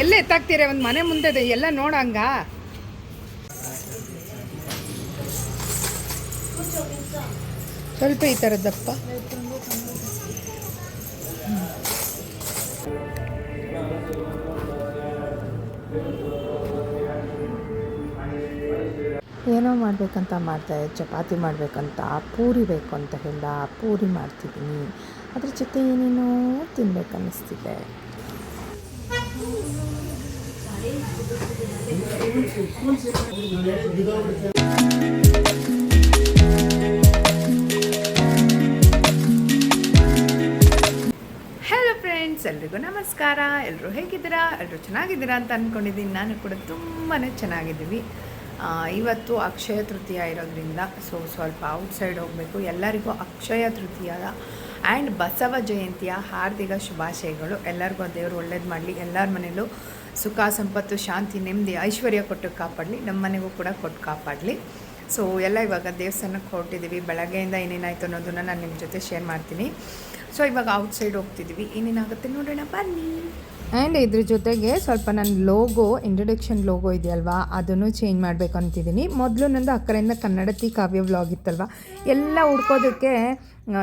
ಎಲ್ಲ ಎತ್ತಾಕ್ತೀರ? ಒಂದು ಮನೆ ಮುಂದೆ ಇದೆ, ಎಲ್ಲ ನೋಡಂಗ? ಸ್ವಲ್ಪ ಈ ಥರದ್ದಪ್ಪ ಏನೋ ಮಾಡಬೇಕಂತ ಮಾಡ್ತಾ ಚಪಾತಿ ಮಾಡಬೇಕಂತ ಪೂರಿ ಬೇಕು ಅಂತ ಹೇಳ್ದ ಪೂರಿ ಮಾಡ್ತಿದ್ದೀನಿ. ಅದ್ರ ಜೊತೆ ಏನೇನೋ ತಿನ್ಬೇಕನ್ನಿಸ್ತಿದೆ. ಹಲೋ ಫ್ರೆಂಡ್ಸ್ ಎಲ್ರಿಗೂ ನಮಸ್ಕಾರ. ಎಲ್ಲರೂ ಹೇಗಿದ್ದೀರಾ? ಎಲ್ಲರೂ ಚೆನ್ನಾಗಿದ್ದೀರಾ ಅಂತ ಅಂದ್ಕೊಂಡಿದ್ದೀನಿ ನಾನು ಕೂಡ ತುಂಬಾ ಚೆನ್ನಾಗಿದ್ದೀವಿ. ಇವತ್ತು ಅಕ್ಷಯ ತೃತೀಯ ಇರೋದ್ರಿಂದ ಸೊ ಸ್ವಲ್ಪ ಔಟ್ಸೈಡ್ ಹೋಗಬೇಕು. ಎಲ್ಲರಿಗೂ ಅಕ್ಷಯ ತೃತೀಯದ ಆ್ಯಂಡ್ ಬಸವ ಜಯಂತಿಯ ಹಾರ್ದಿಕ ಶುಭಾಶಯಗಳು. ಎಲ್ಲರಿಗೂ ದೇವರು ಒಳ್ಳೇದು ಮಾಡಲಿ. ಎಲ್ಲರ ಮನೇಲೂ ಸುಖ, ಸಂಪತ್ತು, ಶಾಂತಿ, ನೆಮ್ಮದಿ, ಐಶ್ವರ್ಯ ಕೊಟ್ಟು ಕಾಪಾಡಲಿ. ನಮ್ಮ ಮನೆಗೂ ಕೂಡ ಕೊಟ್ಟು ಕಾಪಾಡಲಿ. ಸೊ ಎಲ್ಲ ಇವಾಗ ದೇವಸ್ಥಾನಕ್ಕೆ ಹೊರಟಿದ್ದೀವಿ ಬೆಳಗ್ಗೆಯಿಂದ ಏನೇನಾಯಿತು ಅನ್ನೋದನ್ನು ನಾನು ನಿಮ್ಮ ಜೊತೆ ಶೇರ್ ಮಾಡ್ತೀನಿ. ಸೊ ಇವಾಗ ಔಟ್ಸೈಡ್ ಹೋಗ್ತಿದ್ದೀವಿ ಏನೇನಾಗುತ್ತೆ ನೋಡೋಣ? ಬನ್ನಿ. ಆ್ಯಂಡ್ ಇದ್ರ ಜೊತೆಗೆ ಸ್ವಲ್ಪ ನನ್ನ ಲೋಗೋ ಇಂಟ್ರೊಡಕ್ಷನ್ ಲೋಗೋ ಇದೆಯಲ್ವಾ? ಅದನ್ನು ಚೇಂಜ್ ಮಾಡಬೇಕು ಅಂತಿದ್ದೀನಿ. ಮೊದಲು ನಂದು ಅಕ್ಕರೆಯಿಂದ ಕನ್ನಡತಿ ಕಾವ್ಯ ವ್ಲಾಗ್ ಇತ್ತಲ್ವ? ಎಲ್ಲ ಹುಡ್ಕೋದಕ್ಕೆ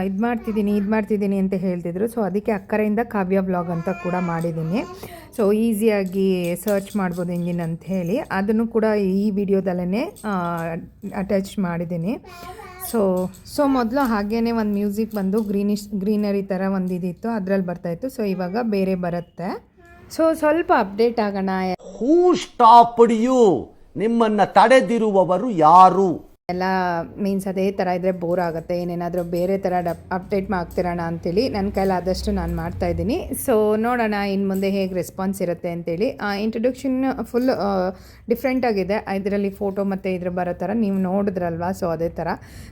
ಇದು ಮಾಡ್ತಿದ್ದೀನಿ ಇದು ಮಾಡ್ತಿದ್ದೀನಿ ಅಂತ ಹೇಳ್ತಿದ್ರು. ಸೊ ಅದಕ್ಕೆ ಅಕ್ಕರೆಯಿಂದ ಕಾವ್ಯ ವ್ಲಾಗ್ ಅಂತ ಕೂಡ ಮಾಡಿದ್ದೀನಿ. ಸೊ ಈಸಿಯಾಗಿ ಸರ್ಚ್ ಮಾಡ್ಬೋದು ಇಂಜಿನ್ ಅಂತ ಹೇಳಿ. ಅದನ್ನು ಕೂಡ ಈ ವಿಡಿಯೋದಲ್ಲೇ ಅಟ್ಯಾಚ್ ಮಾಡಿದ್ದೀನಿ. ಸೊ ಸೊ ಮೊದಲು ಹಾಗೇ ಒಂದು ಮ್ಯೂಸಿಕ್ ಬಂದು ಗ್ರೀನಿಶ್ ಗ್ರೀನರಿ ಥರ ಒಂದು ಇದಿತ್ತು. ಅದರಲ್ಲಿ ಬರ್ತಾಯಿತ್ತು ಸೊ ಇವಾಗ ಬೇರೆ ಬರುತ್ತೆ. ಸೊ ಸ್ವಲ್ಪ ಅಪ್ಡೇಟ್ ಆಗೋಣ. ಹೂ ಸ್ಟಾಪ್ಡ್ ಯು ನಿಮ್ಮನ್ನ ತಡೆದಿರುವವರು ಯಾರು? ಎಲ್ಲ ಮೀನ್ಸ್ ಅದೇ ಥರ ಇದ್ದರೆ ಬೋರ್ ಆಗುತ್ತೆ, ಏನೇನಾದರೂ ಬೇರೆ ಥರ ಡಪ್ ಅಪ್ಡೇಟ್ ಮಾಡ್ತಿರೋಣ ಅಂತೇಳಿ ನನ್ನ ಕೈಲಾದಷ್ಟು ನಾನು ಮಾಡ್ತಾಯಿದ್ದೀನಿ ಸೊ ನೋಡೋಣ ಇನ್ನು ಮುಂದೆ ಹೇಗೆ ರೆಸ್ಪಾನ್ಸ್ ಇರುತ್ತೆ ಅಂತೇಳಿ. ಇಂಟ್ರೊಡಕ್ಷನ್ ಫುಲ್ ಡಿಫ್ರೆಂಟಾಗಿದೆ ಇದರಲ್ಲಿ ಫೋಟೋ ಮತ್ತು ಇದ್ರ ಬರೋ ಥರ ನೀವು ನೋಡಿದ್ರಲ್ವಾ? ಸೊ ಅದೇ ಥರ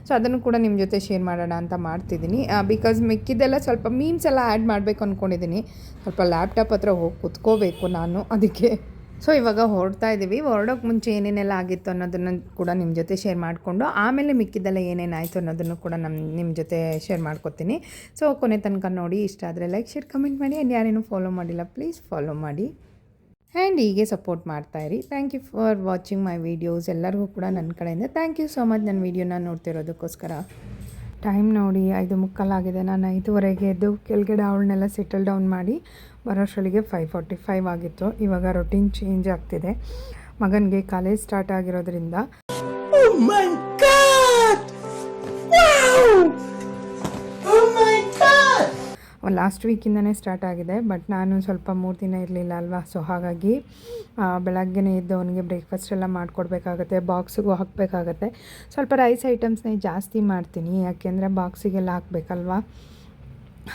ಸೊ ಅದನ್ನು ಕೂಡ ನಿಮ್ಮ ಜೊತೆ ಶೇರ್ ಮಾಡೋಣ ಅಂತ ಮಾಡ್ತಿದ್ದೀನಿ. ಬಿಕಾಸ್ ಮಿಕ್ಕಿದ್ದೆಲ್ಲ ಸ್ವಲ್ಪ ಮೀನ್ಸ್ ಎಲ್ಲ ಆ್ಯಡ್ ಮಾಡಬೇಕು ಅಂದ್ಕೊಂಡಿದ್ದೀನಿ ಸ್ವಲ್ಪ ಲ್ಯಾಪ್ಟಾಪ್ ಹತ್ರ ಹೋಗಿ ಕುತ್ಕೋಬೇಕು ನಾನು, ಅದಕ್ಕೆ. ಸೊ ಇವಾಗ ಹೊರಡ್ತಾ ಇದ್ದೀವಿ ಹೊರಡೋಕೆ ಮುಂಚೆ ಏನೇನೆಲ್ಲ ಆಗಿತ್ತು ಅನ್ನೋದನ್ನು ಕೂಡ ನಿಮ್ಮ ಜೊತೆ ಶೇರ್ ಮಾಡಿಕೊಂಡು, ಆಮೇಲೆ ಮಿಕ್ಕಿದ್ದೆಲ್ಲ ಏನೇನಾಯಿತು ಅನ್ನೋದನ್ನು ಕೂಡ ನಮ್ಮ ನಿಮ್ಮ ಜೊತೆ ಶೇರ್ ಮಾಡ್ಕೊತೀನಿ. ಸೊ ಕೊನೆ ತನಕ ನೋಡಿ, ಇಷ್ಟ ಆದರೆ ಲೈಕ್ ಶೇರ್ ಕಮೆಂಟ್ ಮಾಡಿ. ಆ್ಯಂಡ್ ಯಾರೇನು ಫಾಲೋ ಮಾಡಿಲ್ಲ ಪ್ಲೀಸ್ ಫಾಲೋ ಮಾಡಿ. ಆ್ಯಂಡ್ ಹೀಗೆ ಸಪೋರ್ಟ್ ಮಾಡ್ತಾ ಇರಿ. Thank you for watching my videos ಎಲ್ಲರಿಗೂ ಕೂಡ ನನ್ನ ಕಡೆಯಿಂದ ಥ್ಯಾಂಕ್ ಯು ಸೊ ಮಚ್ ನನ್ನ ವೀಡಿಯೋನ ನೋಡ್ತಿರೋದಕ್ಕೋಸ್ಕರ. ಟೈಮ್ ನೋಡಿ, ಐದು ಮುಕ್ಕಾಲಾಗಿದೆ. ನಾನು ಐದುವರೆಗೆ ಎದ್ದು ಕೆಳಗಡೆ ಅವಳನ್ನೆಲ್ಲ ಸೆಟಲ್ ಡೌನ್ ಮಾಡಿ ಬರೋಷ್ಟರೊಳಗೆ ಫೈವ್ ಫಾರ್ಟಿ ಫೈವ್ ಆಗಿತ್ತು. ಇವಾಗ ರೊಟೀನ್ ಚೇಂಜ್ ಆಗ್ತಿದೆ. ಮಗನಿಗೆ ಕಾಲೇಜ್ ಸ್ಟಾರ್ಟ್ ಆಗಿರೋದ್ರಿಂದ ಲಾಸ್ಟ್ ವೀಕಿಂದನೇ ಸ್ಟಾರ್ಟ್ ಆಗಿದೆ. ಬಟ್ ನಾನು ಸ್ವಲ್ಪ ಮೂರು ದಿನ ಇರಲಿಲ್ಲ ಅಲ್ವಾ? ಸೊ ಹಾಗಾಗಿ ಬೆಳಗ್ಗೆನೇ ಎದ್ದು ಅವನಿಗೆ ಬ್ರೇಕ್ಫಾಸ್ಟ್ ಎಲ್ಲ ಮಾಡಿಕೊಡ್ಬೇಕಾಗತ್ತೆ. ಬಾಕ್ಸಿಗೂ ಹಾಕಬೇಕಾಗತ್ತೆ. ಸ್ವಲ್ಪ ರೈಸ್ ಐಟಮ್ಸ್ನೇ ಜಾಸ್ತಿ ಮಾಡ್ತೀನಿ. ಯಾಕೆಂದರೆ ಬಾಕ್ಸಿಗೆಲ್ಲ ಹಾಕಬೇಕಲ್ವಾ?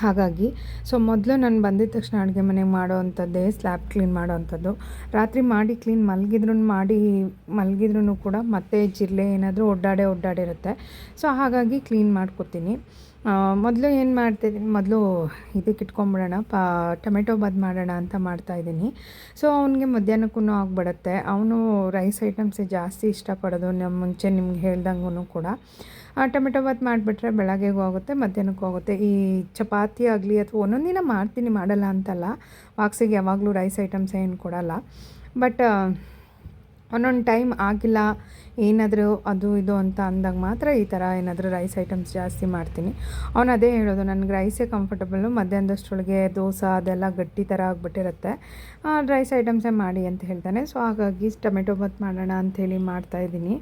ಹಾಗಾಗಿ, ಸೊ ಮೊದಲು ನಾನು ಬಂದಿದ ತಕ್ಷಣ ಅಡುಗೆ ಮನೆಗೆ ಮಾಡೋ ಅಂಥದ್ದೇ ಸ್ಲ್ಯಾಬ್ ಕ್ಲೀನ್ ಮಾಡೋ ಅಂಥದ್ದು ರಾತ್ರಿ ಮಾಡಿ ಕ್ಲೀನ್ ಮಲಗಿದ್ರು ಮಾಡಿ ಮಲಗಿದ್ರೂ ಕೂಡ ಮತ್ತೆ ಜಿರಳೆ ಏನಾದರೂ ಒಡ್ಡಾಡೆ ಒಡ್ಡಾಡಿರುತ್ತೆ. ಸೊ ಹಾಗಾಗಿ ಕ್ಲೀನ್ ಮಾಡ್ಕೊತೀನಿ. ಮೊದಲು ಏನು ಮಾಡ್ತಿದ್ದೀನಿ ಮೊದಲು ಇದಕ್ಕೆ ಇಟ್ಕೊಂಬಿಡೋಣ, ಪಾ, ಟೊಮೆಟೊ ಬಾತ್ ಮಾಡೋಣ ಅಂತ ಮಾಡ್ತಾಯಿದ್ದೀನಿ ಸೊ ಅವನಿಗೆ ಮಧ್ಯಾಹ್ನಕ್ಕೂ ಆಗಿಬಿಡತ್ತೆ. ಅವನು ರೈಸ್ ಐಟಮ್ಸೇ ಜಾಸ್ತಿ ಇಷ್ಟಪಡೋದು ನಮ್ಮ ಮುಂಚೆ ನಿಮ್ಗೆ ಹೇಳ್ದಂಗೂ ಕೂಡ. ಟೊಮೆಟೊ ಬಾತ್ ಮಾಡಿಬಿಟ್ರೆ ಬೆಳಗ್ಗೆಗೂ ಆಗುತ್ತೆ, ಮಧ್ಯಾಹ್ನಕ್ಕೂ ಆಗುತ್ತೆ. ಈ ಚಪಾತಿ ಆಗಲಿ ಅಥವಾ ಒಂದೊಂದು ದಿನ ಮಾಡ್ತೀನಿ, ಮಾಡಲ್ಲ ಅಂತಲ್ಲ. ವಾಕ್ಸಿಗೆ ಯಾವಾಗಲೂ ರೈಸ್ ಐಟಮ್ಸ್ ಏನು ಕೊಡಲ್ಲ. ಬಟ್ ಒಂದೊಂದು ಟೈಮ್ ಆಗಿಲ್ಲ, ಏನಾದರೂ ಅದು ಇದು ಅಂತ ಅಂದಾಗ ಮಾತ್ರ ಈ ಥರ ಏನಾದರೂ ರೈಸ್ ಐಟಮ್ಸ್ ಜಾಸ್ತಿ ಮಾಡ್ತೀನಿ. ಅವನು ಅದೇ ಹೇಳೋದು, ನನಗೆ ರೈಸೇ ಕಂಫರ್ಟಬಲ್ಲು ಮಧ್ಯಾಹ್ನದಷ್ಟೊಳಗೆ ದೋಸೆ ಅದೆಲ್ಲ ಗಟ್ಟಿ ಥರ ಆಗಿಬಿಟ್ಟಿರುತ್ತೆ. ರೈಸ್ ಐಟಮ್ಸೇ ಮಾಡಿ ಅಂತ ಹೇಳ್ತಾನೆ. ಸೊ, ಹಾಗಾಗಿ ಟೊಮೆಟೊ ಬಾತ್ ಮಾಡೋಣ ಅಂಥೇಳಿ ಮಾಡ್ತಾಯಿದ್ದೀನಿ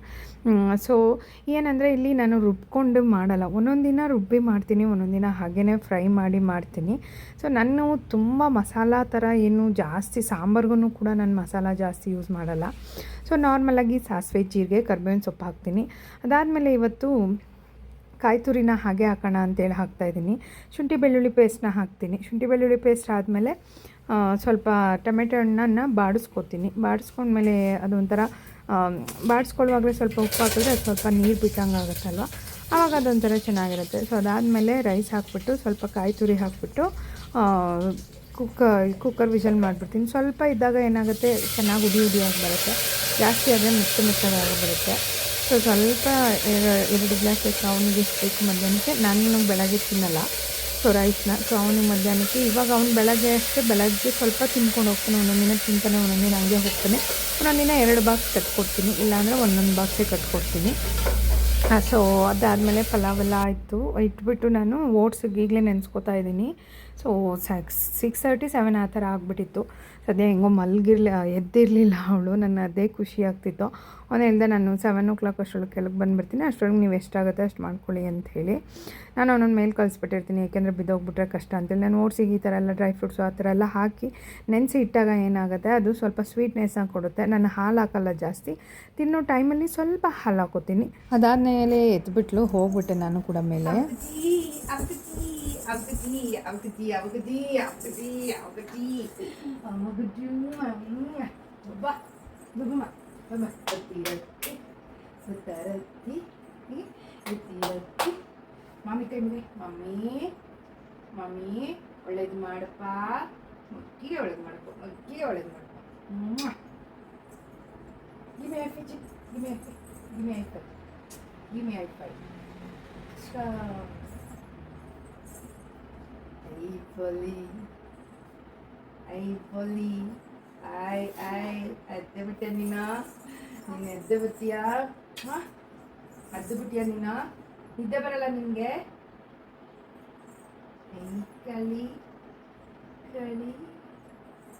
ಸೊ, ಏನಂದರೆ ಇಲ್ಲಿ ನಾನು ರುಬ್ಕೊಂಡು ಮಾಡಲ್ಲ. ಒಂದೊಂದು ದಿನ ರುಬ್ಬಿ ಮಾಡ್ತೀನಿ, ಒಂದೊಂದು ದಿನ ಹಾಗೇ ಫ್ರೈ ಮಾಡಿ ಮಾಡ್ತೀನಿ. ಸೊ, ನಾನು ತುಂಬ ಮಸಾಲ ಥರ ಏನು ಜಾಸ್ತಿ ಸಾಂಬಾರ್ಗೂ ಕೂಡ ನಾನು ಮಸಾಲ ಜಾಸ್ತಿ ಯೂಸ್ ಮಾಡಲ್ಲ. ಸೊ ನಾರ್ಮಲಾಗಿ ಸಾಸಿವೆ ಜೀರಿಗೆ, ಕರ್ಬೇವಿನ ಸೊಪ್ಪು ಹಾಕ್ತೀನಿ. ಅದಾದಮೇಲೆ ಇವತ್ತು ಕಾಯಿ ತುರಿನ ಹಾಗೆ ಹಾಕೋಣ ಅಂತೇಳಿ ಹಾಕ್ತಾಯಿದ್ದೀನಿ ಶುಂಠಿ ಬೆಳ್ಳುಳ್ಳಿ ಪೇಸ್ಟ್ನ ಹಾಕ್ತೀನಿ. ಶುಂಠಿ ಬೆಳ್ಳುಳ್ಳಿ ಪೇಸ್ಟ್ ಆದಮೇಲೆ ಸ್ವಲ್ಪ ಟೊಮೆಟೊ ಹಣ್ಣನ್ನು ಬಾಡಿಸ್ಕೊತೀನಿ. ಬಾಡಿಸ್ಕೊಂಡ್ಮೇಲೆ ಅದೊಂಥರ ಬಾಡಿಸ್ಕೊಳ್ಳುವಾಗಲೇ ಸ್ವಲ್ಪ ಉಪ್ಪು ಹಾಕಿದ್ರೆ ಅದು ಸ್ವಲ್ಪ ನೀರು ಬಿಟ್ಟಂಗೆ ಆಗುತ್ತಲ್ವ? ಆವಾಗ ಅದೊಂಥರ ಚೆನ್ನಾಗಿರುತ್ತೆ. ಸೊ ಅದಾದಮೇಲೆ ರೈಸ್ ಹಾಕ್ಬಿಟ್ಟು ಸ್ವಲ್ಪ ಕಾಯಿ ತುರಿ ಹಾಕ್ಬಿಟ್ಟು ಕುಕ್ಕ, ಕುಕ್ಕರ್ ವಿಷಲ್ ಮಾಡಿಬಿಡ್ತೀನಿ. ಸ್ವಲ್ಪ ಇದ್ದಾಗ ಏನಾಗುತ್ತೆ, ಚೆನ್ನಾಗಿ ಉಡಿ ಉಡಿಯಾಗಿ ಬರುತ್ತೆ. ಜಾಸ್ತಿ ಆದರೆ ಮೆತ್ತ ಮಿಕ್ಸಾಗಿ ಬರುತ್ತೆ. ಸೊ ಸ್ವಲ್ಪ ಎರಡು ಗ್ಲಾಸ್ ಅವನಿಗೆ ಎಷ್ಟು ಬೇಕು ಮಧ್ಯಾಹ್ನಕ್ಕೆ. ನಾನು ಬೆಳಗ್ಗೆ ತಿನ್ನಲ್ಲ. ಸೊ ರೈಸ್ನ ಸೊ ಅವನಿಗೆ ಮಧ್ಯಾಹ್ನಕ್ಕೆ, ಇವಾಗ ಅವ್ನು ಬೆಳಗ್ಗೆ ಅಷ್ಟೇ, ಬೆಳಗ್ಗೆ ಸ್ವಲ್ಪ ತಿನ್ಕೊಂಡು ಹೋಗ್ತಾನೆ. ಒಂದೊಂದು ದಿನ ತಿಂತಾನೆ ಒಂದೊಂದು ದಿನ ಹಂಗೆ ಹೋಗ್ತಾನೆ. ಒಂದೊಂದು ದಿನ ಎರಡು ಬಾಕ್ಸ್ ಕಟ್ಕೊಡ್ತೀನಿ. ಇಲ್ಲಾಂದರೆ ಒಂದೊಂದು ಬಾಕ್ಸೇ ಕಟ್ಕೊಡ್ತೀನಿ. ಸೊ ಅದಾದಮೇಲೆ ಪಲಾವ್ ಎಲ್ಲ ಆಯಿತು. ಇಟ್ಬಿಟ್ಟು ನಾನು ಓಟ್ಸಿಗೆ ಈಗಲೇ ನೆನೆಸ್ಕೋತಾ ಇದ್ದೀನಿ. So six six thirty seven ಆ ಥರ ಆಗಿಬಿಟ್ಟಿತ್ತು. ಸದ್ಯ ಹೆಂಗೋ ಮಲಗಿರ್ಲಿ, ಎದ್ದಿರಲಿಲ್ಲ ಅವಳು. ನನ್ನ ಅದೇ ಖುಷಿ ಆಗ್ತಿತ್ತು. ಅವನು ನಾನು ಸೆವೆನ್ ಓ ಕ್ಲಾಕ್ ಅಷ್ಟೊಳಗೆ ಕೆಳಗೆ ಬಂದುಬಿಡ್ತೀನಿ. ಅಷ್ಟೊಳಗೆ ನೀವು ಎಷ್ಟಾಗುತ್ತೆ ಅಷ್ಟು ಮಾಡ್ಕೊಳ್ಳಿ ಅಂತ ಹೇಳಿ. ನಾನು ಅವನೊಂದು ಮೇಲೆ ಕಳಿಸ್ಬಿಟ್ಟಿರ್ತೀನಿ. ಯಾಕೆಂದರೆ ಬಿದ್ದೋಗ್ಬಿಟ್ರೆ ಕಷ್ಟ ಅಂತೇಳಿ ನಾನು ಓಟ್ಸಿಗೆ ಈ ಥರ ಎಲ್ಲ ಡ್ರೈ ಫ್ರೂಟ್ಸು ಆ ಥರ ಎಲ್ಲ ಹಾಕಿ ನೆನೆಸಿ ಇಟ್ಟಾಗ ಏನಾಗುತ್ತೆ? ಅದು ಸ್ವಲ್ಪ ಸ್ವೀಟ್ನೆಸ್ನ ಕೊಡುತ್ತೆ. ನಾನು ಹಾಲು ಹಾಕಲ್ಲ ಜಾಸ್ತಿ. ತಿನ್ನೋ ಟೈಮಲ್ಲಿ ಸ್ವಲ್ಪ ಹಾಲು ಹಾಕೋತೀನಿ. ಅದಾದಮೇಲೆ ಎದ್ಬಿಟ್ಲು, ಹೋಗ್ಬಿಟ್ಟೆ ನಾನು ಕೂಡ ಮೇಲೆ. ಮಾಮಿ ಕೈ ಮೇಲೆ ಮಮ್ಮಿ ಮಮ್ಮಿ ಒಳ್ಳೇದು ಮಾಡಪ್ಪ ಮಕ್ಕಿಗೆ ಒಳ್ಳೇದು ಮಾಡಪ್ಪ ಮಕ್ಕಿಗೆ ಒಳ್ಳೇದು ಮಾಡಪ್ಪ ಗಿಮೆ ಹಾಕಿ ಗಿಮೆ ಹಾಕಿ ಗಿಮೆ ಐಫೈ ಐ ಐಫೈ five. ಐಫಲಿ ಐಫಲಿ ಐ ಐ ಎದ್ದೆ ಬಿಟ್ಟೆ ನೀನ ನೀನು ಎದ್ದೆ ಬತ್ತೀಯಾ ಹಾಂ? ಎದ್ದು ಬಿಟ್ಟಿಯಾ ನೀನ? ನಿದ್ದೆ ಬರಲ್ಲ ನಿನಗೆ? ಕಳಿ ಕಳಿ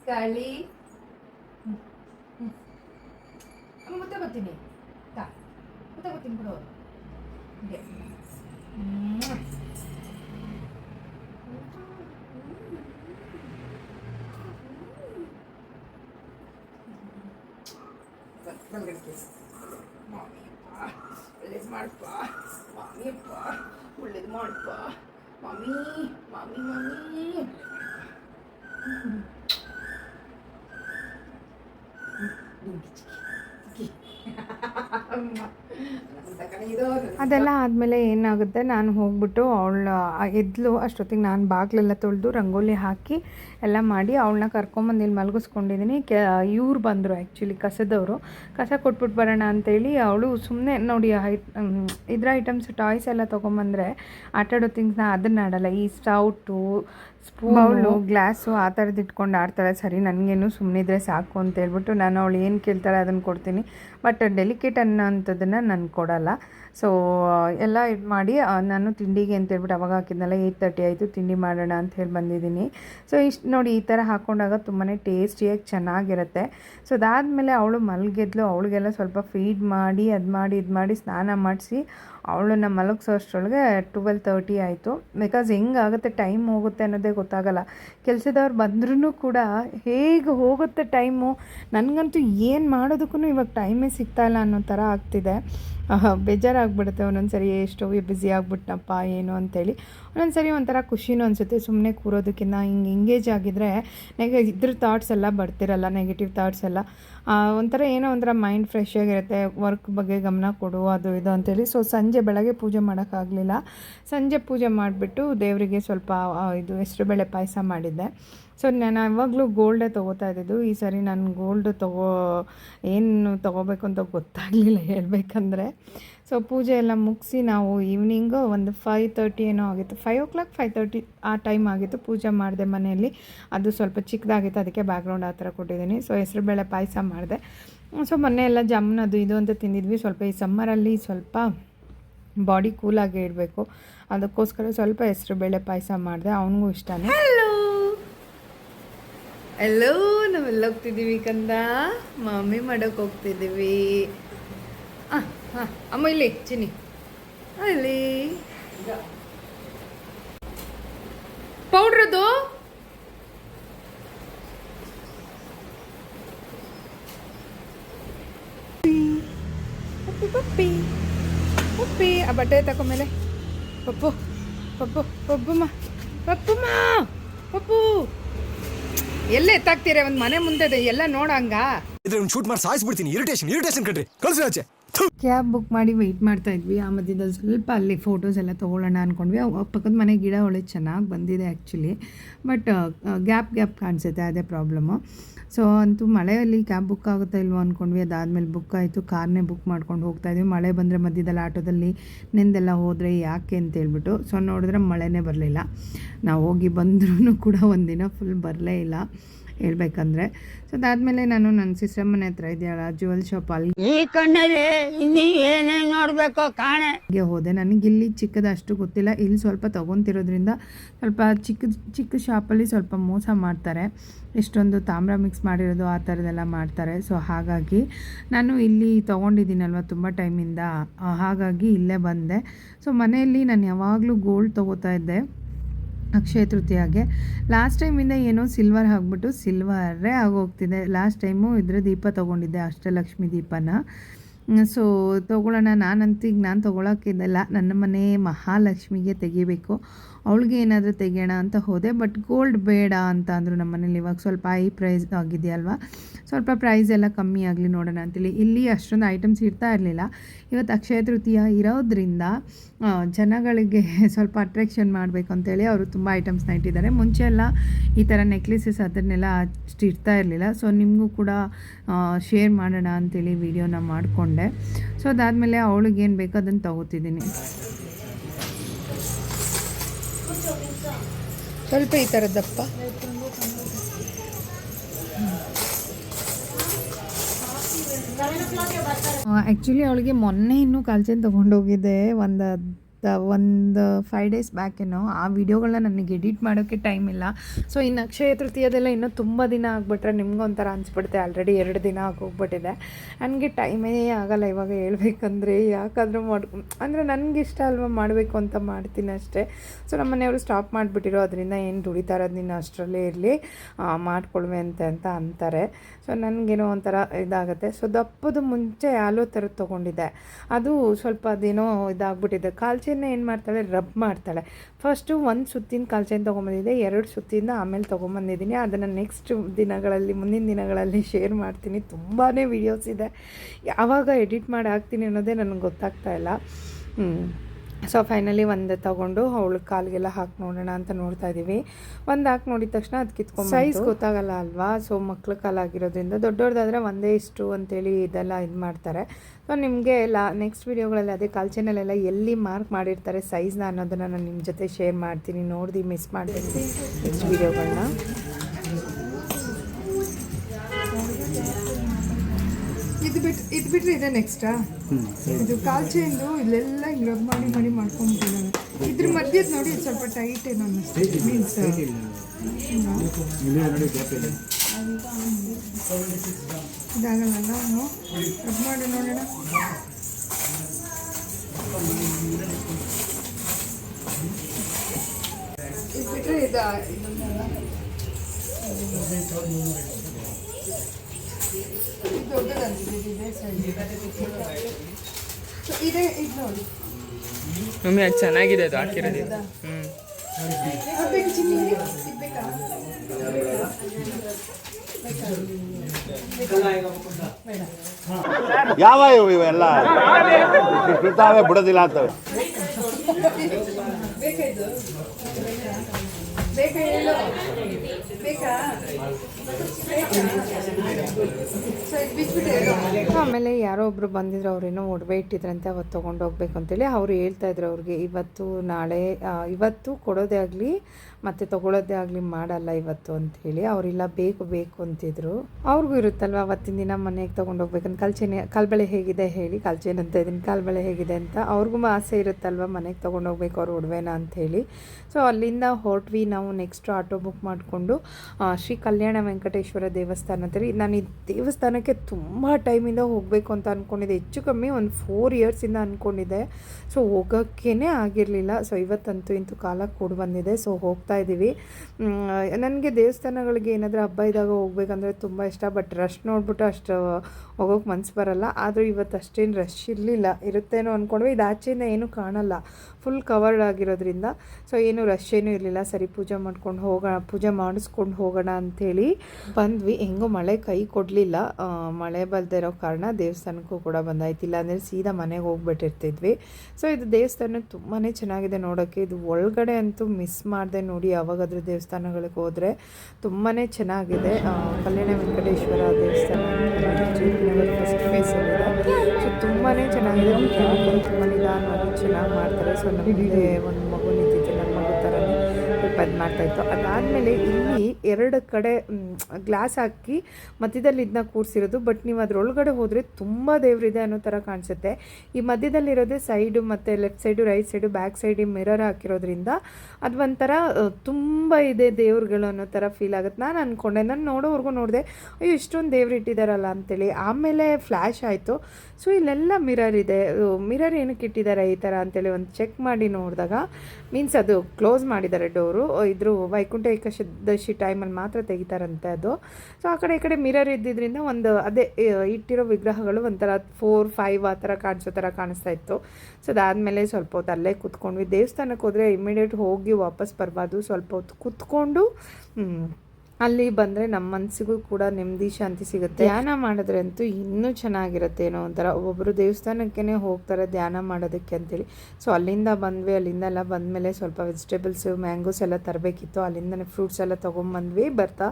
ಕಳಿ ಮುದ್ದೆ ಬರ್ತೀನಿ. ತಾ, ಮುದ್ದೆ ಬರ್ತೀನಿ ಬಿಡು. ಒಳ್ಳೇದು ಮಾಡಪ್ಪ ಮಾಮಿಯಪ್ಪ ಒಳ್ಳೇದು ಮಾಡಪ್ಪ ಮಾಮಿ ಮಾಮಿ ಮಾಮಿ ಅದೆಲ್ಲ ಆದಮೇಲೆ ಏನಾಗುತ್ತೆ, ನಾನು ಹೋಗ್ಬಿಟ್ಟು ಅವಳ ಎದ್ಲು ಅಷ್ಟೊತ್ತಿಗೆ ನಾನು ಬಾಗಿಲೆಲ್ಲ ತೊಳೆದು ರಂಗೋಲಿ ಹಾಕಿ ಎಲ್ಲ ಮಾಡಿ ಅವಳನ್ನ ಕರ್ಕೊಂಬಂದು ಇಲ್ಲಿ ಮಲಗಿಸ್ಕೊಂಡಿದ್ದೀನಿ. ಕೆ, ಇವ್ರು ಬಂದರು ಆ್ಯಕ್ಚುಲಿ ಕಸದವರು. ಕಸ ಕೊಟ್ಬಿಟ್ಟು ಬರೋಣ ಅಂತೇಳಿ ಅವಳು ಸುಮ್ಮನೆ ನೋಡಿ ಇದ್ರ ಐಟಮ್ಸ್ ಟಾಯ್ಸ್ ಎಲ್ಲ ತೊಗೊಂಬಂದರೆ ಆಟಾಡೋ ಥಿಂಗ್ಸ್ನ ಅದನ್ನ ಆಡಲ್ಲ. ಈ ಸ್ಟೌಟು ಸ್ಪೂನು. ಗ್ಲಾಸು ಆ ಥರದ್ದು ಇಟ್ಕೊಂಡು ಆಡ್ತಾಳೆ. ಸರಿ, ನನಗೇನು ಸುಮ್ಮನಿದ್ರೆ ಸಾಕು ಅಂತ ಹೇಳ್ಬಿಟ್ಟು ನಾನು ಅವಳು ಏನು ಕೇಳ್ತಾಳೆ ಅದನ್ನು ಕೊಡ್ತೀನಿ. ಬಟ್ ಡೆಲಿಕೇಟ್ ಅನ್ನೋ ಅಂಥದ್ದನ್ನು ನಾನು ಕೊಡಲ್ಲ. ಸೊ ಎಲ್ಲ ಇದು ಮಾಡಿ ನಾನು ತಿಂಡಿಗೆ ಅಂತ ಹೇಳ್ಬಿಟ್ಟು ಅವಾಗ ಹಾಕಿದ್ನಲ್ಲ ಏಯ್ಟ್ ತರ್ಟಿ ಆಯಿತು, ತಿಂಡಿ ಮಾಡೋಣ ಅಂತ ಹೇಳಿ ಬಂದಿದ್ದೀನಿ. ಸೊ ಇಷ್ಟು ನೋಡಿ ಈ ಥರ ಹಾಕ್ಕೊಂಡಾಗ ತುಂಬಾ ಟೇಸ್ಟಿಯಾಗಿ ಚೆನ್ನಾಗಿರುತ್ತೆ. ಸೊ ಅದಾದಮೇಲೆ ಅವಳು ಮಲಗಿದ್ಲು, ಅವಳಿಗೆಲ್ಲ ಸ್ವಲ್ಪ ಫೀಡ್ ಮಾಡಿ, ಅದು ಮಾಡಿ, ಇದು ಮಾಡಿ, ಸ್ನಾನ ಮಾಡಿಸಿ ಅವಳನ್ನ ಮಲಗಿಸೋ ಅಷ್ಟರೊಳಗೆ ಟ್ವೆಲ್ ತರ್ಟಿ ಆಯಿತು. ಬಿಕಾಸ್ ಹೆಂಗಾಗುತ್ತೆ ಟೈಮ್ ಹೋಗುತ್ತೆ ಅನ್ನೋದೇ ಗೊತ್ತಾಗಲ್ಲ. ಕೆಲಸದವ್ರು ಬಂದ್ರೂ ಕೂಡ ಹೇಗೆ ಹೋಗುತ್ತೆ ಟೈಮು ನನಗಂತೂ ಏನು ಮಾಡೋದಕ್ಕೂ ಇವಾಗ ಟೈಮೇ ಸಿಗ್ತಾ ಇಲ್ಲ ಅನ್ನೋ ಥರ ಆಗ್ತಿದೆ. ಬೇಜಾರಾಗ್ಬಿಡುತ್ತೆ. ಒಂದೊಂದು ಸರಿ ಎಷ್ಟೋ ಬ್ಯುಸಿ ಆಗ್ಬಿಟ್ನಪ್ಪ, ಏನು? ಅಂತೇಳಿ. ಒಂದೊಂದು ಸರಿ ಒಂಥರ ಖುಷಿನೂ ಅನಿಸುತ್ತೆ. ಸುಮ್ಮನೆ ಕೂರೋದಕ್ಕಿಂತ ಹಿಂಗೆ ಎಂಗೇಜ್ ಆಗಿದ್ರೆ ನೆಗೆ, ಇದ್ರ ಥಾಟ್ಸ್ ಎಲ್ಲ ಬರ್ತಿರಲ್ಲ ನೆಗೆಟಿವ್ ಥಾಟ್ಸ್ ಎಲ್ಲ. ಒಂಥರ ಏನೋ ಒಂಥರ ಮೈಂಡ್ ಫ್ರೆಶ್ ಆಗಿರುತ್ತೆ. ವರ್ಕ್ ಬಗ್ಗೆ ಗಮನ ಕೊಡು, ಅದು ಇದು ಅಂತೇಳಿ. ಸೊ ಸಂಜೆ ಬೆಳಗ್ಗೆ ಪೂಜೆ ಮಾಡೋಕ್ಕಾಗಲಿಲ್ಲ. ಸಂಜೆ ಪೂಜೆ ಮಾಡಿಬಿಟ್ಟು ದೇವರಿಗೆ ಸ್ವಲ್ಪ ಇದು ಇದು ಹೆಸರುಬೇಳೆ ಪಾಯಸ ಮಾಡಿದ್ದೆ. ಸೊ, ನಾನು ಯಾವಾಗಲೂ ಗೋಲ್ಡೇ ತೊಗೋತಾ ಇದ್ದಿದ್ದು, ಈ ಸರಿ ನಾನು ಗೋಲ್ಡ್ ತೊಗೋ, ಏನು ತೊಗೋಬೇಕು ಅಂತ ಗೊತ್ತಾಗಲಿಲ್ಲ ಹೇಳಬೇಕಂದ್ರೆ. ಸೊ, ಪೂಜೆ ಎಲ್ಲ ಮುಗಿಸಿ ನಾವು ಈವ್ನಿಂಗು ಒಂದು ಫೈವ್ ತರ್ಟಿ ಏನೋ ಆಗಿತ್ತು. Five o'clock five thirty ಆ ಟೈಮ್ ಆಗಿತ್ತು ಪೂಜೆ ಮಾಡಿದೆ ಮನೆಯಲ್ಲಿ. ಅದು ಸ್ವಲ್ಪ ಚಿಕ್ಕದಾಗಿತ್ತು, ಅದಕ್ಕೆ ಬ್ಯಾಕ್ಗ್ರೌಂಡ್ ಆ ಥರ ಕೊಟ್ಟಿದ್ದೀನಿ. ಸೊ ಹೆಸರುಬೇಳೆ ಪಾಯಸ ಮಾಡಿದೆ. ಸೊ, ಮೊನ್ನೆ ಎಲ್ಲ ಜಾಮೂನ್ ಅದು ಇದು ಅಂತ ತಿಂದಿದ್ವಿ. ಸ್ವಲ್ಪ ಈ ಸಮ್ಮರಲ್ಲಿ ಸ್ವಲ್ಪ ಬಾಡಿ ಕೂಲಾಗೇ ಇರಬೇಕು. ಅದಕ್ಕೋಸ್ಕರ ಸ್ವಲ್ಪ ಹೆಸರು ಬೇಳೆ ಪಾಯಸ ಮಾಡಿದೆ, ಅವನಿಗೂ ಇಷ್ಟನೇ. ಹಲೋ ನಾವೆಲ್ಲ ಹೋಗ್ತಿದ್ದೀವಿ ಕಂದ. ಮಮ್ಮಿ ಮಾಡೋಕೆ ಹೋಗ್ತಿದ್ದೀವಿ. ಹಾಂ ಹಾಂ ಅಮ್ಮ ಇಲ್ಲಿ, ಚಿನ್ನಿ. ಅಲ್ಲಿ ಪೌಡ್ರದು ಪಪ್ಪಿ ಪಪ್ಪಿ ಪಪ್ಪಿ ಆ ಬಟ್ಟೆ ತಕೊಂಮೇಲೆ ಪಪ್ಪು ಪಪ್ಪು, ಪಪ್ಪುಮ್ಮ ಪಪ್ಪುಮ್ಮ, ಪಪ್ಪು. ಎಲ್ಲೇ ಎತ್ತಾಕ್ತೀರ? ಒಂದು ಮನೆ ಮುಂದೆ ಎಲ್ಲ ನೋಡಂಗ. ಇದ್ರೆ ಶೂಟ್ ಮಾಡಿ ಸಾಯಿಸ್ಬಿಡ್ತೀನಿ. ಇರಿಟೇಷನ್ ಇರಿಟೇಷನ್ ಕಣ್ರಿ. ಕಳ್ಸಿ ಆಚೆ. ಕ್ಯಾಬ್ ಬುಕ್ ಮಾಡಿ ವೆಯ್ಟ್ ಮಾಡ್ತಾ ಇದ್ವಿ. ಆ ಮಧ್ಯದಲ್ಲಿ ಸ್ವಲ್ಪ ಅಲ್ಲಿ ಫೋಟೋಸ್ ಎಲ್ಲ ತೊಗೊಳ್ಳೋಣ ಅಂದ್ಕೊಂಡ್ವಿ ಪಕ್ಕದ ಮನೆ ಗಿಡ ಒಳ್ಳೆ ಚೆನ್ನಾಗಿ ಬಂದಿದೆ ಆ್ಯಕ್ಚುಲಿ ಬಟ್ ಗ್ಯಾಪ್ ಗ್ಯಾಪ್ ಕಾಣಿಸುತ್ತೆ, ಅದೇ ಪ್ರಾಬ್ಲಮ್ಮು ಸೊ ಅಂತೂ ಮಳೆಯಲ್ಲಿ ಕ್ಯಾಬ್ ಬುಕ್ ಆಗುತ್ತಾ ಇಲ್ವೋ ಅಂದ್ಕೊಂಡ್ವಿ ಅದಾದಮೇಲೆ ಬುಕ್ ಆಯಿತು. ಕಾರ್ನೇ ಬುಕ್ ಮಾಡ್ಕೊಂಡು ಹೋಗ್ತಾ ಇದ್ವಿ. ಮಳೆ ಬಂದರೆ ಮಧ್ಯದಲ್ಲಿ ಆಟೋದಲ್ಲಿ ನೆಂದೆಲ್ಲ ಹೋದರೆ ಯಾಕೆ ಅಂತ ಹೇಳ್ಬಿಟ್ಟು. ಸೊ ನೋಡಿದ್ರೆ ಮಳೆನೇ ಬರಲಿಲ್ಲ. ನಾವು ಹೋಗಿ ಬಂದ್ರೂ ಕೂಡ ಒಂದಿನ ಫುಲ್ ಬರಲೇ ಇಲ್ಲ. ಹೇಳ್ಬೇಕಂದ್ರೆ. ಸೊ ಅದಾದಮೇಲೆ ನಾನು ನನ್ನ ಸಿಸ್ಟರ್ ಮನೆ ಹತ್ರ ಇದೆಯಲ್ಲ ಜುವೆಲ್ ಶಾಪ್ ಅಲ್ಲಿ ಈ ಕಣ್ಣಲ್ಲಿ ಇನ್ನೀ ಏನೇನ್ ನೋಡ್ಬೇಕೋ ಕಾಣೆ. ಹೋದೆ. ನನಗೆ ಇಲ್ಲಿ ಚಿಕ್ಕದಷ್ಟು ಗೊತ್ತಿಲ್ಲ. ಇಲ್ಲಿ ಸ್ವಲ್ಪ ತೊಗೊತಿರೋದ್ರಿಂದ ಸ್ವಲ್ಪ ಚಿಕ್ಕ ಚಿಕ್ಕ ಶಾಪಲ್ಲಿ ಸ್ವಲ್ಪ ಮೋಸ ಮಾಡ್ತಾರೆ. ಎಷ್ಟೊಂದು ತಾಮ್ರ ಮಿಕ್ಸ್ ಮಾಡಿರೋದು ಆ ಥರದ್ದೆಲ್ಲ ಮಾಡ್ತಾರೆ. ಸೊ ಹಾಗಾಗಿ ನಾನು ಇಲ್ಲಿ ತೊಗೊಂಡಿದ್ದೀನಲ್ವ ತುಂಬ ಟೈಮಿಂದ ಹಾಗಾಗಿ ಇಲ್ಲೇ ಬಂದೆ. ಸೊ ಮನೆಯಲ್ಲಿ ನಾನು ಯಾವಾಗಲೂ ಗೋಲ್ಡ್ ತೊಗೋತಾ ಇದ್ದೆ. ಅಕ್ಷಯ ತೃತೀಯಾಗೆ. ಲಾಸ್ಟ್ ಟೈಮಿಂದ ಏನೋ ಸಿಲ್ವರ್ ಹಾಕ್ಬಿಟ್ಟು ಸಿಲ್ವರೇ ಆಗೋಗ್ತಿದೆ. ಲಾಸ್ಟ್ ಟೈಮು ಇದ್ರ ದೀಪ ತೊಗೊಂಡಿದ್ದೆ ಅಷ್ಟಲಕ್ಷ್ಮಿ ದೀಪನ. ಸೊ ತೊಗೊಳ್ಳೋಣ. ನಾನಂತೂ ಈಗ ನಾನು ತೊಗೊಳಕ್ಕಿದ್ದಲ್ಲ ನನ್ನ ಮನೆ ಮಹಾಲಕ್ಷ್ಮಿಗೆ ತೆಗಿಬೇಕು. ಅವಳಿಗೆ ಏನಾದರೂ ತೆಗೆಯೋಣ ಅಂತ ಹೋದೆ. ಬಟ್ ಗೋಲ್ಡ್ ಬೇಡ ಅಂತ ಅಂದರು ನಮ್ಮ ಮನೇಲಿ ಇವಾಗ ಸ್ವಲ್ಪ ಹೈ ಪ್ರೈಸ್ ಆಗಿದೆಯಲ್ವಾ? ಸ್ವಲ್ಪ ಪ್ರೈಸ್ ಎಲ್ಲ ಕಮ್ಮಿ ಆಗಲಿ ನೋಡೋಣ ಅಂತೇಳಿ ಇಲ್ಲಿ ಅಷ್ಟೊಂದು ಐಟಮ್ಸ್ ಇರ್ತಾ ಇರಲಿಲ್ಲ. ಇವತ್ತು ಅಕ್ಷಯ ತೃತೀಯ ಇರೋದ್ರಿಂದ ಜನಗಳಿಗೆ ಸ್ವಲ್ಪ ಅಟ್ರ್ಯಾಕ್ಷನ್ ಮಾಡಬೇಕು ಅಂತೇಳಿ ಅವರು ತುಂಬ ಐಟಮ್ಸ್ನ ಇಟ್ಟಿದ್ದಾರೆ. ಮುಂಚೆ ಎಲ್ಲ ಈ ಥರ ನೆಕ್ಲೆಸಸ್ ಅದನ್ನೆಲ್ಲ ಅಷ್ಟು ಇರ್ತಾ ಇರಲಿಲ್ಲ. ಸೊ ನಿಮಗೂ ಕೂಡ ಶೇರ್ ಮಾಡೋಣ ಅಂತೇಳಿ ವಿಡಿಯೋನ ಮಾಡಿಕೊಂಡೆ. ಸೊ ಅದಾದಮೇಲೆ ಅವಳಿಗೆ ಏನು ಬೇಕೋ ಅದನ್ನು ತಗೋತಿದ್ದೀನಿ. ಸ್ವಲ್ಪ ಈ ಥರದ್ದಪ್ಪ. ಆ್ಯಕ್ಚುಲಿ ಅವಳಿಗೆ ಮೊನ್ನೆ ಇನ್ನೂ ಕಾಲ್ಚೆನ್ ತಗೊಂಡೋಗಿದ್ದೆ. ಒಂದು ಒಂದು ಫೈವ್ ಡೇಸ್ ಬ್ಯಾಕ್ ಏನೋ, ಆ ವಿಡಿಯೋಗಳನ್ನ ನನಗೆ ಎಡಿಟ್ ಮಾಡೋಕ್ಕೆ ಟೈಮ್ ಇಲ್ಲ. ಸೊ ಇನ್ನು ಅಕ್ಷಯ ತೃತೀಯದೆಲ್ಲ ಇನ್ನೂ ತುಂಬ ದಿನ ಆಗಿಬಿಟ್ರೆ ನಿಮಗೊಂಥರ ಅನಿಸ್ಬಿಡುತ್ತೆ. ಆಲ್ರೆಡಿ ಎರಡು ದಿನ ಆಗೋಗ್ಬಿಟ್ಟಿದೆ. ನನಗೆ ಟೈಮೇ ಆಗಲ್ಲ ಇವಾಗ ಹೇಳ್ಬೇಕಂದ್ರೆ, ಯಾಕಾದರೂ ಮಾಡ್ಕೊ ಅಂದರೆ ಇಷ್ಟ ಅಲ್ವಾ ಮಾಡಬೇಕು ಅಂತ ಮಾಡ್ತೀನಿ ಅಷ್ಟೇ. ಸೊ ನಮ್ಮ ಮನೆಯವರು ಸ್ಟಾಪ್ ಮಾಡಿಬಿಟ್ಟಿರೋ, ಅದರಿಂದ ಏನು ದುಡಿತಾ ಇರೋದು ನೀನು ಅಷ್ಟರಲ್ಲೇ ಇರಲಿ. ಮಾಡ್ಕೊಳ್ವೆ ಅಂತ ಅಂತ ಅಂತಾರೆ. ಸೊ ನನಗೇನೋ ಒಂಥರ ಇದಾಗುತ್ತೆ. ಸೊ ದಪ್ಪದ ಮುಂಚೆ ಆಲೋ ಥರದ್ದು ತೊಗೊಂಡಿದ್ದೆ. ಅದು ಸ್ವಲ್ಪ ಅದೇನೋ ಇದಾಗ್ಬಿಟ್ಟಿದೆ. ಕಾಲ್ಚೆನ್ನ ಏನು ಮಾಡ್ತಾಳೆ? ರಬ್ ಮಾಡ್ತಾಳೆ. ಫಸ್ಟು ಒಂದು ಸುತ್ತಿನ ಕಾಲ್ಚೆನ್ ತೊಗೊಂಬಂದಿದ್ದೆ, ಎರಡು ಸುತ್ತಿಂದ ಆಮೇಲೆ ತೊಗೊಂಬಂದಿದ್ದೀನಿ. ಅದನ್ನು ನೆಕ್ಸ್ಟ್ ದಿನಗಳಲ್ಲಿ, ಮುಂದಿನ ದಿನಗಳಲ್ಲಿ ಶೇರ್ ಮಾಡ್ತೀನಿ. ತುಂಬಾ ವೀಡಿಯೋಸ್ ಇದೆ. ಯಾವಾಗ ಎಡಿಟ್ ಮಾಡಿ ಹಾಕ್ತೀನಿ ಅನ್ನೋದೇ ನನಗೆ ಗೊತ್ತಾಗ್ತಾ ಇಲ್ಲ. ಸೊ ಫೈನಲಿ ಒಂದು ತಗೊಂಡು ಅವಳು ಕಾಲಿಗೆಲ್ಲ ಹಾಕಿ ನೋಡೋಣ ಅಂತ ನೋಡ್ತಾ ಇದ್ದೀವಿ ಒಂದು ಹಾಕಿ ನೋಡಿದ ತಕ್ಷಣ ಅದು ಕಿತ್ಕೊಂಡು ಸೈಜ್ ಗೊತ್ತಾಗಲ್ಲ ಅಲ್ವಾ? ಸೊ ಮಕ್ಳ ಕಾಲಾಗಿರೋದ್ರಿಂದ ದೊಡ್ಡವ್ರದಾದ್ರೆ ಒಂದೇ ಇಷ್ಟು ಅಂತೇಳಿ ಇದೆಲ್ಲ ಇದು ಮಾಡ್ತಾರೆ. ಸೊ ನಿಮಗೆ ಲಾ ನೆಕ್ಸ್ಟ್ ವೀಡಿಯೋಗಳಲ್ಲಿ ಅದೇ ಕಾಲ್ಚೆನಲ್ಲೆಲ್ಲ ಎಲ್ಲಿ ಮಾರ್ಕ್ ಮಾಡಿರ್ತಾರೆ ಸೈಜ್ನ ಅನ್ನೋದನ್ನು ನಾನು ನಿಮ್ಮ ಜೊತೆ ಶೇರ್ ಮಾಡ್ತೀನಿ. ನೋಡಿ ಮಿಸ್ ಮಾಡ್ತೀನಿ. ನೆಕ್ಸ್ಟ್ ವೀಡಿಯೋಗಳನ್ನ ಬಿಟ್ಟು ಇದು ಬಿಟ್ಟರೆ ಇದೆ ನೆಕ್ಸ್ಟಾ ಇದು ಕಾಲ್ ಚೈನ್ದು ಇಲ್ಲೆಲ್ಲ ಹಿಂಗೆ ರಬ್ ಮಾಡಿ ಮಾಡಿ ಮಾಡ್ಕೊಂಡ್ಬಿಟ್ಟಿದ್ದಾನೆ ಇದ್ರ ಮಧ್ಯದ ನೋಡಿ ಸ್ವಲ್ಪ ಟೈಟ್ ಏನೋ ಅನ್ನಿಸ್ತು ಮೀನ್ಸ್ ಇದಾಗಲ್ಲ ನಾವು ರಬ್ ಮಾಡಿ ನೋಡೋಣ. ಇದು ಬಿಟ್ಟರೆ ಇದು ಇದು ನೋಡಿ ಮಮ್ಮಿ ಅದು ಚೆನ್ನಾಗಿದೆ ಅದು ಹಾಕಿರೋದು. ಹ್ಞೂ ಯಾವ ಇವು ಇವೆಲ್ಲ? ಬಿಡ್ತಾವೆ ಬಿಡೋದಿಲ್ಲ ಅಂತ ಬೇಕಾ? ಆಮೇಲೆ ಯಾರೋ ಒಬ್ರು ಬಂದಿದ್ರು ಅವ್ರೇನೋ ಒಡವೆ ಇಟ್ಟಿದ್ರಂತೆ ಅವತ್ತು ತೊಗೊಂಡು ಹೋಗ್ಬೇಕು ಅಂತೇಳಿ ಅವ್ರು ಹೇಳ್ತಾ ಇದ್ರು ಅವ್ರಿಗೆ, ಇವತ್ತು ನಾಳೆ ಇವತ್ತು ಕೊಡೋದೇ ಆಗಲಿ, ಮತ್ತು ತೊಗೊಳೋದೇ ಆಗಲಿ ಮಾಡಲ್ಲ ಇವತ್ತು ಅಂಥೇಳಿ ಅವರಿಲ್ಲ ಬೇಕು ಬೇಕು ಅಂತಿದ್ರು. ಅವ್ರಿಗೂ ಇರುತ್ತಲ್ವ, ಅವತ್ತಿನ ದಿನ ಮನೆಗೆ ತೊಗೊಂಡು ಹೋಗ್ಬೇಕಂತ, ಕಲ್ಚೆನೆ, ಕಾಲ್ಬಳೆ ಹೇಗಿದೆ ಹೇಳಿ, ಕಲ್ಚೆನ್ ಅಂತ ಇದೀನಿ, ಕಾಲ್ಬಳೆ ಹೇಗಿದೆ ಅಂತ ಅವ್ರಿಗೂ ಆಸೆ ಇರುತ್ತಲ್ವ, ಮನೆಗೆ ತೊಗೊಂಡು ಹೋಗ್ಬೇಕು ಅವ್ರು ಒಡವೆನ ಅಂಥೇಳಿ ಸೊ ಅಲ್ಲಿಂದ ಹೊರಟ್ವಿ, ನಾವು ನೆಕ್ಸ್ಟ್ ಆಟೋ ಬುಕ್ ಮಾಡಿಕೊಂಡು ಶ್ರೀ ಕಲ್ಯಾಣ ವೆಂಕಟೇಶ್ವರ ದೇವಸ್ಥಾನ ಅಂತೇಳಿ ನಾನು ಈ ದೇವಸ್ಥಾನಕ್ಕೆ ತುಂಬ ಟೈಮಿಂದ ಹೋಗಬೇಕು ಅಂತ ಅಂದ್ಕೊಂಡಿದ್ದೆ ಹೆಚ್ಚು ಕಮ್ಮಿ ಒಂದು ಫೋರ್ ಇಯರ್ಸಿಂದ ಅಂದ್ಕೊಂಡಿದ್ದೆ ಸೊ ಹೋಗೋಕ್ಕೇ ಆಗಿರಲಿಲ್ಲ. ಸೊ ಇವತ್ತಂತೂ ಇಂತೂ ಕಾಲ ಕೂಡಿ ಬಂದಿದೆ. ಸೊ ಹೋಗ್ತಾ ಇದ್ದೀವಿ. ನನಗೆ ದೇವಸ್ಥಾನಗಳಿಗೆ ಏನಾದರೂ ಹಬ್ಬ ಇದ್ದಾಗ ಹೋಗ್ಬೇಕಂದ್ರೆ ತುಂಬ ಇಷ್ಟ. ಬಟ್ ರಶ್ ನೋಡ್ಬಿಟ್ಟು ಅಷ್ಟು ಹೋಗೋಕೆ ಮನ್ಸು ಬರಲ್ಲ. ಆದರೂ ಇವತ್ತು ಅಷ್ಟೇನು ರಶ್ ಇರಲಿಲ್ಲ. ಇರುತ್ತೇನೋ ಅಂದ್ಕೊಂಡ್ವಿ ಇದು ಆಚೆಯಿಂದ ಏನೂ ಕಾಣಲ್ಲ. ಫುಲ್ ಕವರ್ಡ್ ಆಗಿರೋದ್ರಿಂದ ಸೊ ಏನು ರಶ್ ಏನೂ ಇರಲಿಲ್ಲ. ಸರಿ, ಪೂಜೆ ಮಾಡ್ಕೊಂಡು ಹೋಗೋಣ ಪೂಜೆ ಮಾಡಿಸ್ಕೊಂಡು ಹೋಗೋಣ ಅಂಥೇಳಿ ಬಂದ್ವಿ. ಹೆಂಗೋ ಮಳೆ ಕೈ ಕೊಡಲಿಲ್ಲ. ಮಳೆ ಇರೋ ಕಾರಣ ದೇವಸ್ಥಾನಕ್ಕೂ ಕೂಡ ಬಂದಾಯ್ತು. ಇಲ್ಲಾಂದರೆ ಸೀದಾ ಮನೆಗೆ ಹೋಗ್ಬಿಟ್ಟಿರ್ತಿದ್ವಿ. ಸೊ ಇದು ದೇವಸ್ಥಾನ ತುಂಬಾ ಚೆನ್ನಾಗಿದೆ ನೋಡೋಕ್ಕೆ ಇದು ಒಳಗಡೆ ಅಂತೂ ಮಿಸ್ ಮಾಡಿದೆ ನೋಡಿ ಯಾವಾಗಾದರೂ ದೇವಸ್ಥಾನಗಳಿಗೆ ಹೋದರೆ ತುಂಬಾ ಚೆನ್ನಾಗಿದೆ. ಕಲ್ಯಾಣ ವೆಂಕಟೇಶ್ವರ ದೇವಸ್ಥಾನ ಫಸ್ಟ್ ಫೇಸಲ್ಲಿದೆ ಸೊ ತುಂಬಾ ಚೆನ್ನಾಗಿದೆ. ತುಂಬ ಚೆನ್ನಾಗಿ ಮಾಡ್ತಾರೆ. ಸೊ ನಮಗೆ ಮಾಡ್ತಾ ಮಾಡ್ತಾಯಿತ್ತು ಅದಾದಮೇಲೆ ಇಲ್ಲಿ ಎರಡು ಕಡೆ ಗ್ಲಾಸ್ ಹಾಕಿ ಮಧ್ಯದಲ್ಲಿ ಇದನ್ನ ಕೂರಿಸಿರೋದು, ಬಟ್ ನೀವು ಅದರೊಳಗಡೆ ಹೋದರೆ ತುಂಬ ದೇವ್ರಿದೆ ಅನ್ನೋ ಥರ ಕಾಣಿಸುತ್ತೆ. ಈ ಮಧ್ಯದಲ್ಲಿರೋದೇ ಸೈಡು ಮತ್ತು left side, right side, back side mirror ಹಾಕಿರೋದ್ರಿಂದ ಅದು ಒಂಥರ ತುಂಬಾ ಇದೆ ದೇವ್ರುಗಳು ಅನ್ನೋ ಥರ ಫೀಲ್ ಆಗುತ್ತೆ. ನಾನು ಅನ್ಕೊಂಡೆ, ನಾನು ನೋಡೋವರೆಗೂ ನೋಡಿದೆ, ಅಯ್ಯೋ, ಇಷ್ಟೊಂದು ದೇವ್ರು ಇಟ್ಟಿದಾರಲ್ಲ ಅಂತೇಳಿ. ಆಮೇಲೆ ಫ್ಲ್ಯಾಶ್ ಆಯಿತು. ಸೊ, ಇಲ್ಲೆಲ್ಲ ಮಿರರ್ ಇದೆ. ಮಿರರ್ ಏನಕ್ಕೆ ಇಟ್ಟಿದ್ದಾರೆ ಈ ಥರ ಅಂತೇಳಿ ಒಂದು ಚೆಕ್ ಮಾಡಿ ನೋಡಿದಾಗ, ಮೀನ್ಸ್ ಅದು ಕ್ಲೋಸ್ ಮಾಡಿದ್ದಾರೆ ಡೋರು. ಇದ್ರ ವೈಕುಂಠ ಏಕಾದಶಿ ಟೈಮಲ್ಲಿ ಮಾತ್ರ ತೆಗಿತಾರಂತೆ ಅದು. ಸೊ ಆ ಕಡೆ ಈ ಕಡೆ ಮಿರರ್ ಇದ್ದಿದ್ದರಿಂದ ಒಂದು ಅದೇ ಇಟ್ಟಿರೋ ವಿಗ್ರಹಗಳು ಒಂಥರ ಫೋರ್ ಫೈವ್ ಆ ಥರ ಕಾಣಿಸೋ ಥರ ಕಾಣಿಸ್ತಾ ಇತ್ತು. ಸೊ ಅದಾದಮೇಲೆ ಸ್ವಲ್ಪ ಹೊತ್ತು ಅಲ್ಲೇ ಕೂತ್ಕೊಂಡ್ವಿ. ದೇವಸ್ಥಾನಕ್ಕೆ ಹೋದರೆ ಇಮಿಡಿಯೇಟ್ ಹೋಗಿ ವಾಪಸ್ ಬರಬಾರ್ದು. ಸ್ವಲ್ಪ ಹೊತ್ತು ಕೂತ್ಕೊಂಡು ಅಲ್ಲಿ ಬಂದರೆ ನಮ್ಮ ಮನಸ್ಸಿಗೂ ಕೂಡ ನೆಮ್ಮದಿ ಶಾಂತಿ ಸಿಗುತ್ತೆ. ಧ್ಯಾನ ಮಾಡಿದ್ರೆ ಅಂತೂ ಇನ್ನೂ ಚೆನ್ನಾಗಿರುತ್ತೆ ಏನೋ ಒಂಥರ. ಒಬ್ಬೊಬ್ಬರು ದೇವಸ್ಥಾನಕ್ಕೇ ಹೋಗ್ತಾರೆ ಧ್ಯಾನ ಮಾಡೋದಕ್ಕೆ ಅಂತೇಳಿ. ಸೊ ಅಲ್ಲಿಂದ ಬಂದ್ವಿ ಅಲ್ಲಿಂದ ಎಲ್ಲ ಬಂದಮೇಲೆ ಸ್ವಲ್ಪ ವೆಜಿಟೇಬಲ್ಸು ಮ್ಯಾಂಗೋಸ್ ಎಲ್ಲ ತರಬೇಕಿತ್ತು. ಅಲ್ಲಿಂದನೇ ಫ್ರೂಟ್ಸ್ ಎಲ್ಲ ತೊಗೊಂಬಂದ್ವಿ ಬರ್ತಾ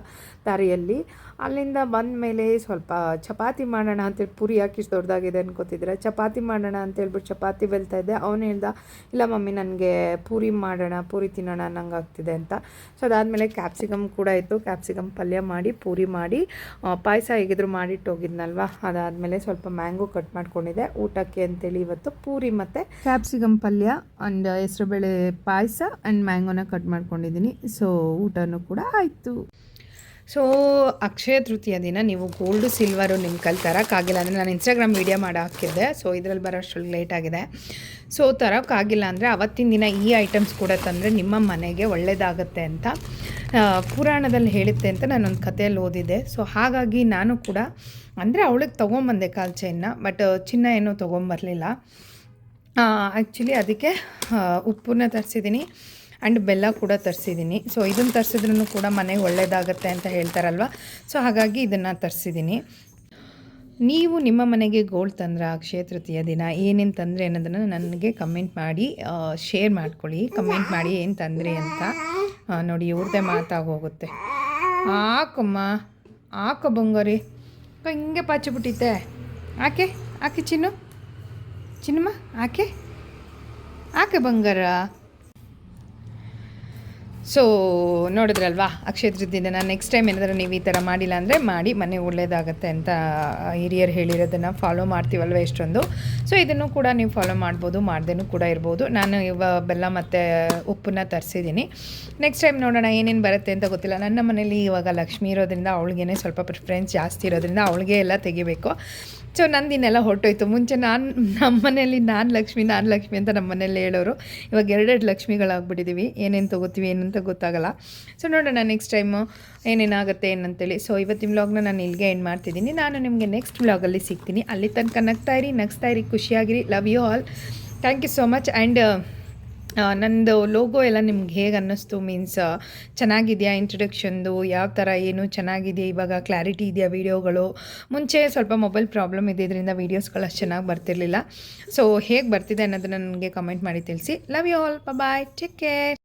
ದಾರಿಯಲ್ಲಿ. ಅಲ್ಲಿಂದ ಬಂದ ಮೇಲೆ ಸ್ವಲ್ಪ ಚಪಾತಿ ಮಾಡೋಣ ಅಂತೇಳಿ ಪೂರಿ ಯಾಕೆ ಇಷ್ಟು ದೊಡ್ಡದಾಗಿದೆ ಅನ್ಕೋತಿದ್ರೆ ಚಪಾತಿ ಮಾಡೋಣ ಅಂತ ಹೇಳ್ಬಿಟ್ಟು ಚಪಾತಿ ಬೆಲ್ತಾ ಇದ್ದೆ. ಅವನು ಹೇಳ್ದ ಇಲ್ಲ ಮಮ್ಮಿ ನನಗೆ ಪೂರಿ ಮಾಡೋಣ ಪೂರಿ ತಿನ್ನೋಣ ನಂಗೆ ಆಗ್ತಿದೆ ಅಂತ. ಸೊ ಅದಾದಮೇಲೆ ಕ್ಯಾಪ್ಸಿಕಮ್ ಕೂಡ ಇತ್ತು. ಕ್ಯಾಪ್ಸಿಕಮ್ ಪಲ್ಯ ಮಾಡಿ, ಪೂರಿ ಮಾಡಿ ಪಾಯಸ ಹೇಗಿದ್ರು ಮಾಡಿಟ್ಟು ಹೋಗಿದ್ನಲ್ವ ಅದಾದಮೇಲೆ ಸ್ವಲ್ಪ ಮ್ಯಾಂಗೋ ಕಟ್ ಮಾಡ್ಕೊಂಡಿದ್ದೆ. ಊಟಕ್ಕೆ ಅಂತೇಳಿ ಇವತ್ತು ಪೂರಿ ಮತ್ತು ಕ್ಯಾಪ್ಸಿಕಮ್ ಪಲ್ಯ ಆ್ಯಂಡ್ ಹೆಸರುಬೇಳೆ ಪಾಯಸ ಆ್ಯಂಡ್ ಮ್ಯಾಂಗೋನ ಕಟ್ ಮಾಡ್ಕೊಂಡಿದ್ದೀನಿ. ಸೊ ಊಟನೂ ಕೂಡ ಆಯಿತು. ಸೊ ಅಕ್ಷಯ ತೃತೀಯ ದಿನ, ನೀವು ಗೋಲ್ಡು ಸಿಲ್ವರು ನಿಮ್ಮ ಕೈಲಿ ತರೋಕ್ಕಾಗಿಲ್ಲ ಅಂದರೆ ನಾನು ಇನ್ಸ್ಟಾಗ್ರಾಮ್ ವೀಡಿಯೋ ಮಾಡಿ ಹಾಕಿದ್ದೆ. ಸೊ ಇದರಲ್ಲಿ ಬರೋ ಲೇಟ್ ಆಗಿದೆ. ಸೊ ತರೋಕ್ಕಾಗಿಲ್ಲ ಅಂದರೆ ಅವತ್ತಿನ ದಿನ ಈ ಐಟಮ್ಸ್ ಕೂಡ ತಂದರೆ ನಿಮ್ಮ ಮನೆಗೆ ಒಳ್ಳೆಯದಾಗತ್ತೆ ಅಂತ ಪುರಾಣದಲ್ಲಿ ಹೇಳುತ್ತೆ ಅಂತ ನಾನೊಂದು ಕಥೆಯಲ್ಲಿ ಓದಿದ್ದೆ. ಸೊ ಹಾಗಾಗಿ ನಾನು ಕೂಡ, ಅಂದರೆ ಅವಳಿಗೆ ತೊಗೊಂಬಂದೆ ಕಾಲು ಚೈನ್ನ ಬಟ್ ಚಿನ್ನ ಏನೂ ತೊಗೊಂಬರಲಿಲ್ಲ. ಆ್ಯಕ್ಚುಲಿ ಅದಕ್ಕೆ ಉಪ್ಪನ್ನ ತರಿಸಿದ್ದೀನಿ ಆ್ಯಂಡ್ ಬೆಲ್ಲ ಕೂಡ ತರಿಸಿದ್ದೀನಿ. ಸೊ ಇದನ್ನು ತರಿಸಿದ್ರೂ ಕೂಡ ಮನೆಗೆ ಒಳ್ಳೆಯದಾಗತ್ತೆ ಅಂತ ಹೇಳ್ತಾರಲ್ವ? ಸೊ ಹಾಗಾಗಿ ಇದನ್ನು ತರಿಸಿದ್ದೀನಿ. ನೀವು ನಿಮ್ಮ ಮನೆಗೆ ಗೋಲ್ಡ್ ತಂದ್ರೆ ಅಕ್ಷಯ ತೃತೀಯ ದಿನ ಏನೇನು ತಂದರೆ ಅನ್ನೋದನ್ನು ನನಗೆ ಕಮೆಂಟ್ ಮಾಡಿ ಶೇರ್ ಮಾಡ್ಕೊಳ್ಳಿ. ಕಮೆಂಟ್ ಮಾಡಿ ಏನು ತಂದ್ರಿ ಅಂತ ನೋಡಿ ಇವ್ರದ್ದೇ ಮಾತಾಗೋಗುತ್ತೆ. ಹಾಕಮ್ಮ ಹಾಕೋ ಬಂಗಾರಿ. ಹಿಂಗೆ ಪಾಚಿಬಿಟ್ಟಿತ್ತೆ ಆಕೆ ಆಕೆ ಚಿನ್ನು? ಚಿನ್ನಮ್ಮ, ಆಕೆ? ಆಕೆ ಬಂಗಾರ? ಸೊ ನೋಡಿದ್ರಲ್ವಾ? ಅಕ್ಷಯ ದಿನ ನೆಕ್ಸ್ಟ್ ಟೈಮ್ ಏನಾದರೂ ನೀವು ಈ ಥರ ಮಾಡಿಲ್ಲ ಅಂದರೆ ಮಾಡಿ, ಮನೆ ಒಳ್ಳೇದಾಗತ್ತೆ ಅಂತ ಹಿರಿಯರು ಹೇಳಿರೋದನ್ನು ಫಾಲೋ ಮಾಡ್ತೀವಲ್ವ ಎಷ್ಟೊಂದು? ಸೊ ಇದನ್ನು ಕೂಡ ನೀವು ಫಾಲೋ ಮಾಡ್ಬೋದು, ಮಾಡ್ದೇನೂ ಕೂಡ ಇರ್ಬೋದು. ನಾನು ಇವ ಬೆಲ್ಲ ಮತ್ತು ಉಪ್ಪನ್ನ ತರಿಸಿದ್ದೀನಿ. ನೆಕ್ಸ್ಟ್ ಟೈಮ್ ನೋಡೋಣ ಏನೇನು ಬರುತ್ತೆ ಅಂತ ಗೊತ್ತಿಲ್ಲ. ನನ್ನ ಮನೇಲಿ ಇವಾಗ ಲಕ್ಷ್ಮಿ ಇರೋದ್ರಿಂದ, ಅವಳಿಗೇನೆ ಸ್ವಲ್ಪ ಪ್ರಿಫರೆನ್ಸ್ ಜಾಸ್ತಿ ಇರೋದ್ರಿಂದ, ಅವಳಿಗೆ ಎಲ್ಲ ತೆಗಿಬೇಕು. ಸೊ ನಂದಿನೆಲ್ಲ ಹೊರಟೋಯ್ತು. ಮುಂಚೆ ನಾನು ನಮ್ಮ ಮನೇಲಿ ನಾನು ಲಕ್ಷ್ಮಿ ನಾನು ಲಕ್ಷ್ಮಿ ಅಂತ ನಮ್ಮ ಮನೇಲಿ ಹೇಳೋರು. ಇವಾಗ ಎರಡೆರಡು ಲಕ್ಷ್ಮಿಗಳಾಗ್ಬಿಟ್ಟಿದ್ದೀವಿ ಏನೇನು ತೊಗೋತೀವಿ ಏನಂತ ಗೊತ್ತಾಗಲ್ಲ ಸೊ ನೋಡೋಣ ನೆಕ್ಸ್ಟ್ ಟೈಮು ಏನೇನಾಗುತ್ತೆ, ಏನಂತೇಳಿ. ಸೊ ಇವತ್ತಿನ ವ್ಲಾಗ್ನ ನಾನು ಇಲ್ಲಿಗೆ ಎಂಡ್ ಮಾಡ್ತಿದ್ದೀನಿ. ನಾನು ನಿಮಗೆ ನೆಕ್ಸ್ಟ್ ವ್ಲಾಗಲ್ಲಿ ಸಿಗ್ತೀನಿ. ಅಲ್ಲಿ ತನಕ ನಗ್ತಾ ಇರಿ, ನಗ್ಸ್ತಾ ಇರಿ, ಖುಷಿಯಾಗಿರಿ. Love you all thank you so much and ನಂದು ಲೋಗೋ ಎಲ್ಲ ನಿಮ್ಗೆ ಹೇಗೆ ಅನ್ನಿಸ್ತು? ಮೀನ್ಸ್ ಚೆನ್ನಾಗಿದೆಯಾ ಇಂಟ್ರಡಕ್ಷನ್ದು ಯಾವ ಥರ ಏನು ಚೆನ್ನಾಗಿದೆಯಾ? ಇವಾಗ ಕ್ಲಾರಿಟಿ ಇದೆಯಾ ವೀಡಿಯೋಗಳು ಮುಂಚೆ ಸ್ವಲ್ಪ ಮೊಬೈಲ್ ಪ್ರಾಬ್ಲಮ್ ಇದ್ದಿದ್ದರಿಂದ ವೀಡಿಯೋಸ್ಗಳು ಅಷ್ಟು ಚೆನ್ನಾಗಿ ಬರ್ತಿರಲಿಲ್ಲ. ಸೊ ಹೇಗೆ ಬರ್ತಿದೆ ಅನ್ನೋದನ್ನು ನನಗೆ ಕಮೆಂಟ್ ಮಾಡಿ ತಿಳಿಸಿ. Love you all bye take care